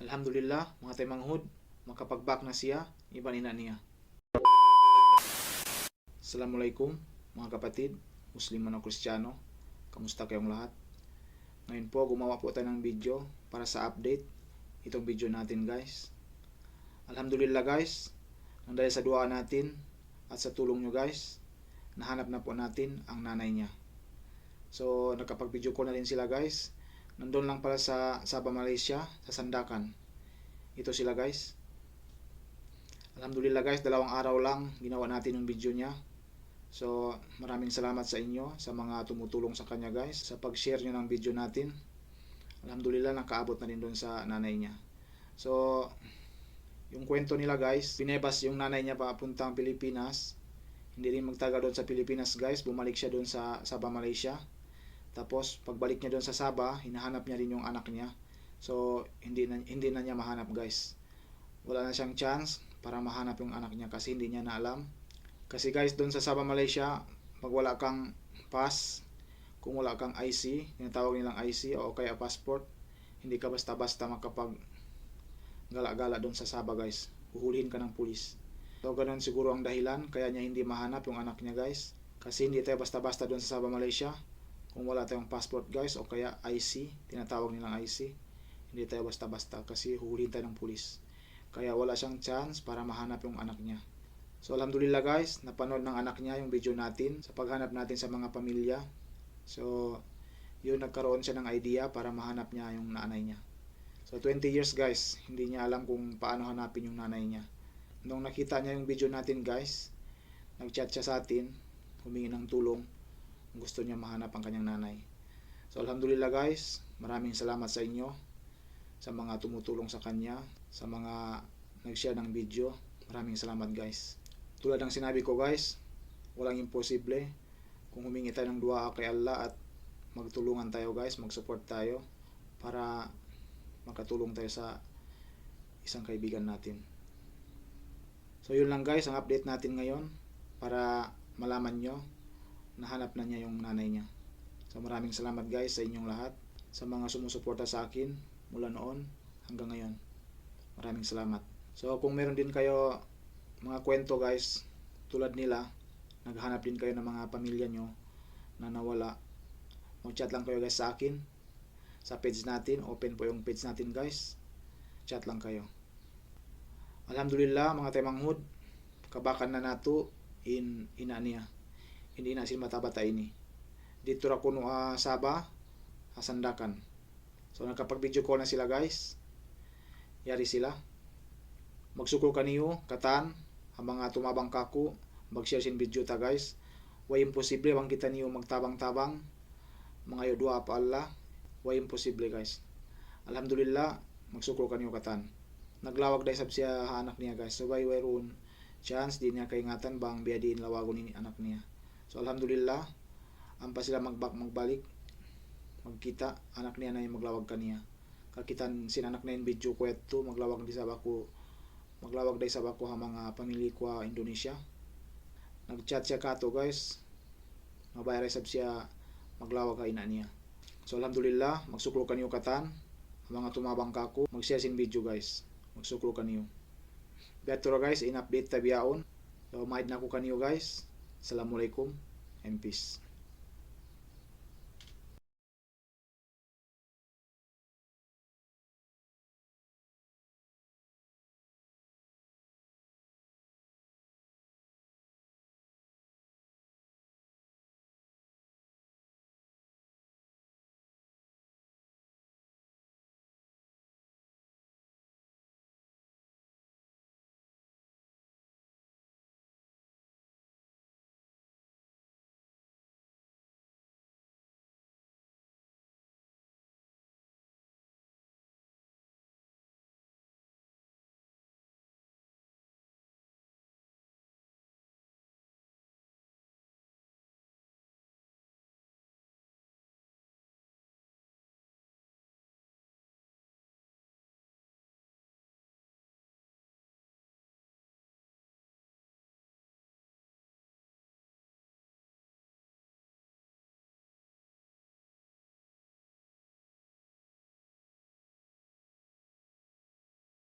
Alhamdulillah, mga tay manghud, makapagbak na siya, iba nina niya. Assalamualaikum, mga kapatid, Muslim man o Kristiyano. Kamusta kayong lahat? Ngayon po, gumawa po tayo ng video para sa update itong video natin guys. Alhamdulillah guys, nang dahil sa dua natin at sa tulong nyo guys, nahanap na po natin ang nanay niya. So, nakapag-video call na rin sila guys. Nandun lang pala sa Sabah, Malaysia, sa Sandakan. Ito sila guys. Alhamdulillah guys, dalawang araw lang ginawa natin yung video niya. So, maraming salamat sa inyo, sa mga tumutulong sa kanya guys, sa pag-share nyo ng video natin. Alhamdulillah, nakaabot na rin doon sa nanay niya. So, yung kwento nila guys, pinebas yung nanay niya papuntang Pilipinas. Hindi rin magtaga doon sa Pilipinas guys, bumalik siya doon sa Sabah, Malaysia. Tapos, pagbalik niya doon sa Sabah, hinahanap niya rin yung anak niya. So, hindi na, hindi na niya mahanap guys. Wala na siyang chance para mahanap yung anak niya kasi hindi niya na alam. Kasi guys, doon sa Sabah, Malaysia, pag wala kang pass, kung wala kang IC, tinatawag nilang IC o kaya passport, hindi ka basta-basta makapag gala-gala doon sa Sabah guys. Huhulihin ka ng pulis. So, ganun siguro ang dahilan kaya niya hindi mahanap yung anak niya guys. Kasi hindi tayo basta-basta doon sa Sabah, Malaysia. Kung wala tayong passport guys o kaya IC, tinatawag nilang IC, hindi tayo basta-basta kasi huhulihin tayo ng pulis. Kaya wala siyang chance para mahanap yung anak niya. So alhamdulillah guys, napanood ng anak niya yung video natin sa paghanap natin sa mga pamilya. So yun nagkaroon siya ng idea para mahanap niya yung nanay niya. So 20 years guys, hindi niya alam kung paano hanapin yung nanay niya. Nung nakita niya yung video natin guys, nagchat siya sa atin, humingi ng tulong, gusto niya mahanap ang kanyang nanay. So alhamdulillah guys, maraming salamat sa inyo sa mga tumutulong sa kanya, sa mga nag-share ng video. Maraming salamat guys. Tulad ng sinabi ko guys, walang imposible kung humingi tayo ng dua kay Allah at magtulungan tayo guys, mag-support tayo para makatulong tayo sa isang kaibigan natin. So yun lang guys, ang update natin ngayon para malaman nyo nahanap na niya yung nanay niya. So maraming salamat guys sa inyong lahat, sa mga sumusuporta sa akin mula noon hanggang ngayon. Maraming salamat. So kung meron din kayo mga kwento guys, tulad nila, naghanap din kayo ng mga pamilya nyo na nawala, mag-chat lang kayo guys sa akin sa page natin, open po yung page natin guys. Chat lang kayo. Alhamdulillah mga temanghud, kabakan na nato in ina niya. Hindi na sin matabata ini. Dito ra kuno uh, Saba, Hasandakan. So nakapag-video call na sila guys. Yari sila. Magsukol kaniyo, katan, ang mga tumabang kako, mag-share sin video ta guys. Way imposible bang kita niyo magtabang-tabang. Mga yo dua pa Allah. Way imposible guys. Alhamdulillah, magsukol kaniyo katan. Naglawag dahil sab siya anak niya guys. So ron chance di niya kaingatan bang biyadiin lawagon ni anak niya. So alhamdulillah, ang pa sila magbak magbalik magkita anak niya na yung maglawag kaniya. Kakitan sinanak na yung video ko eto maglawag di sa bako maglawag di sa bako ha mga pamilya ko Indonesia. Nagchat siya kato guys. Mabayar sab siya maglawag ka ina niya. So alhamdulillah magsuklo kaniyo katan. Ang mga tumabang kako mag-share sin video guys. Magsuklo kaniyo Beto guys in update tabiaon so maid na ko kaniyo guys Assalamualaikum and peace